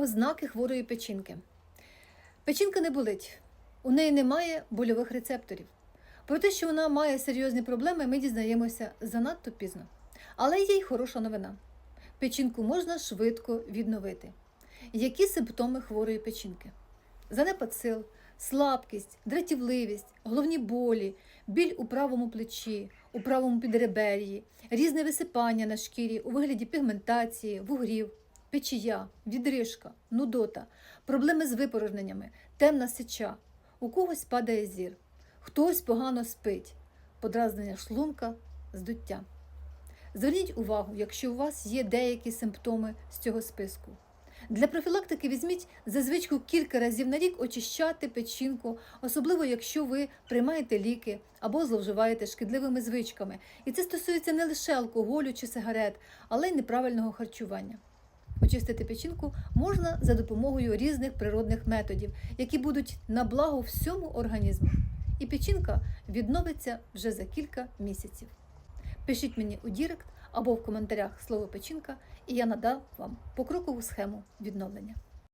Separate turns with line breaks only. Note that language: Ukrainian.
Ознаки хворої печінки. Печінка не болить, у неї немає больових рецепторів. Про те, що вона має серйозні проблеми, ми дізнаємося занадто пізно. Але є й хороша новина: печінку можна швидко відновити. Які симптоми хворої печінки? Занепад сил, слабкість, дратівливість, головні болі, біль у правому плечі, у правому підребер'ї, різне висипання на шкірі у вигляді пігментації, вугрів, печія, відрижка, нудота, проблеми з випорожненнями, темна сеча, у когось падає зір, хтось погано спить, подразнення шлунка, здуття. Зверніть увагу, якщо у вас є деякі симптоми з цього списку. Для профілактики візьміть за звичку кілька разів на рік очищати печінку, особливо якщо ви приймаєте ліки або зловживаєте шкідливими звичками. І це стосується не лише алкоголю чи сигарет, але й неправильного харчування. Очистити печінку можна за допомогою різних природних методів, які будуть на благо всьому організму. І печінка відновиться вже за кілька місяців. Пишіть мені у Дірект або в коментарях слово печінка, і я надав вам покрокову схему відновлення.